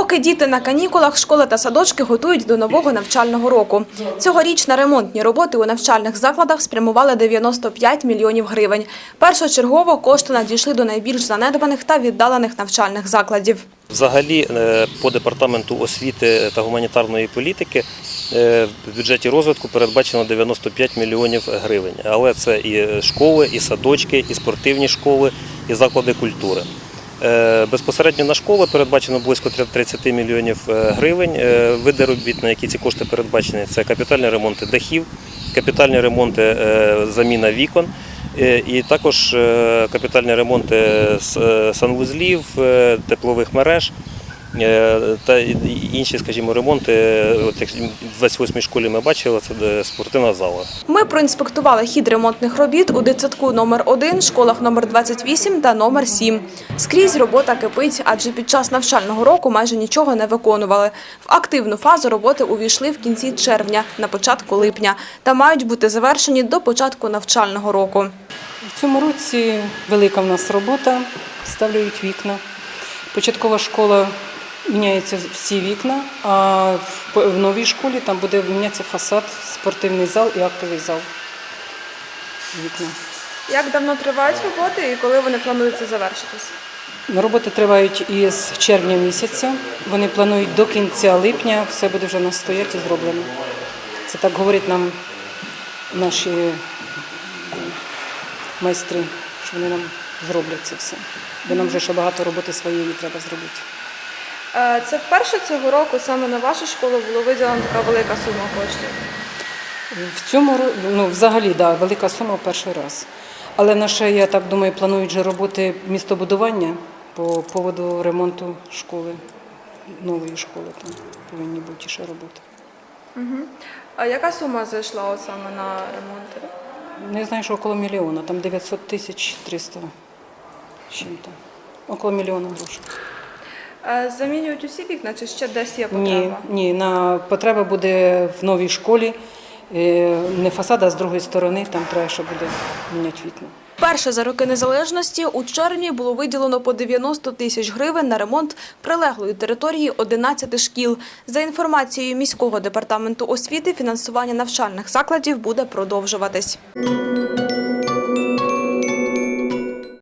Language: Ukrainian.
Поки діти на канікулах, школи та садочки готують до нового навчального року. Цьогоріч на ремонтні роботи у навчальних закладах спрямували 95 мільйонів гривень. Першочергово кошти надійшли до найбільш занедбаних та віддалених навчальних закладів. Взагалі, е, по департаменту освіти та гуманітарної політики е, в бюджеті розвитку передбачено 95 мільйонів гривень. Але це і школи, і садочки, і спортивні школи, і заклади культури. Е, Безпосередньо на школи передбачено близько 30 мільйонів е, гривень. Е, Види робіт, на які ці кошти передбачені, це капітальні ремонти дахів, капітальні ремонти заміна вікон. І також капітальні ремонти санвузлів, теплових мереж та інші, скажімо, ремонти. От як в 28-й школі ми бачили, це де спортивна зала. Ми проінспектували хід ремонтних робіт у дитсадку номер 1 школах номер 28 та номер 7. Скрізь робота кипить, адже під час навчального року майже нічого не виконували. В активну фазу роботи увійшли в кінці червня, на початку липня, та мають бути завершені до початку навчального року. В цьому році велика в нас робота, ставлюють вікна. Початкова школа міняється всі вікна, а в, новій школі там буде мінятися фасад, спортивний зал і актовий зал. Вікна. Як давно тривають роботи і коли вони плануються завершитись? Роботи тривають із червня місяця. Вони планують до кінця липня, все буде вже на стояті зроблено. Це так говорять нам наші майстри, що вони нам зроблять це все. Бо нам вже ще багато роботи своєї треба зробити. Е, Це вперше цього року саме на вашу школу було виділена така велика сума коштів. В цьому ну, взагалі, да, велика сума в перший раз. Але на ще, я так думаю, планують вже роботи містобудування по поводу ремонту школи, нової школи. Там повинні бути ще роботи. А яка сума зайшла от саме на ремонти? Ну, я знаю, що около мільйона, там 900 тисяч 300 з чим-то. Около мільйона грошей. Замінюють усі вікна чи ще десь є потреба? Ні, ні, на потреба буде в новій школі. Е, Не фасад, а з другої сторони, там треба, ще буде міняти вікна. Перше за роки незалежності у червні було виділено по 90 тисяч гривень на ремонт прилеглої території 11 шкіл. За інформацією міського департаменту освіти, фінансування навчальних закладів буде продовжуватись.